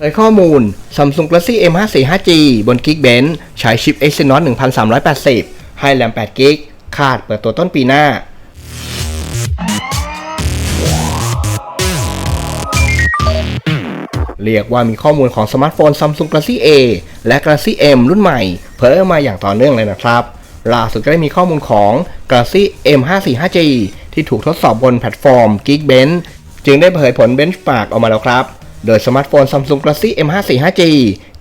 เผยข้อมูล Samsung Galaxy M54 5G บน Geekbench ใช้ชิป Exynos 1380 ให้แรม8 g b คาดเปิดตัวต้นปีหน้า เรียกว่ามีข้อมูลของสมาร์ทโฟน Samsung Galaxy A และ Galaxy M รุ่นใหม่ เผยออกมาอย่างต่อเนื่องเลยนะครับ ล่าสุดก็ได้มีข้อมูลของ Galaxy M54 5G ที่ถูกทดสอบบนแพลตฟอร์ม Geekbench จึงได้เผยผลเบนช์มากออกมาแล้วครับ โดยสมาร์ทโฟน Samsung Galaxy M54 5G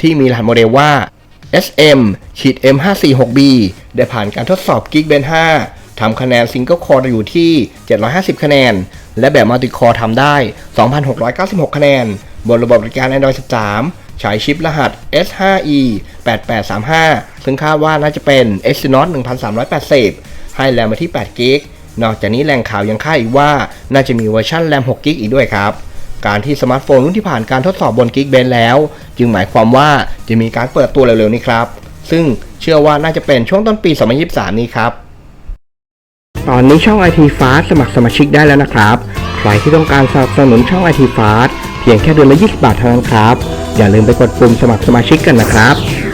ที่มีรหัสโมเดลว่า SM M546B ได้ผ่านการทดสอบ Geekbench 5ทำคะแนนซิงเกิลคอร์อยู่ที่ 750 คะแนน และแบบมัลติคอร์ทำได้ 2,696 คะแนน บนระบบบริการ Android 13 ใช้ชิปรหัส S5e 8835 ซึ่งคาดว่าน่าจะเป็น Exynos 1380 ให้แรมมาที่8 g b นอกจากนี้แหล่งข่าวยังคาดอีกว่าน่าจะมีเวอร์ชันแรม6 g b อีกด้วยครับ การที่สมาร์ทโฟนรุ่นที่ผ่านการทดสอบบน Geekbench แล้ว จึงหมายความว่าจะมีการเปิดตัวเร็วๆนี้ครับ ซึ่งเชื่อว่าน่าจะเป็นช่วงต้นปี 2023 นี้ครับ ตอนนี้ช่อง IT Fast สมัครสมาชิกได้แล้วนะครับ ใครที่ต้องการสนับสนุนช่อง IT Fast เพียงแค่เดือนละ 20 บาทเท่านั้นครับ อย่าลืมไปกดปุ่มสมัครสมาชิกกันนะครับ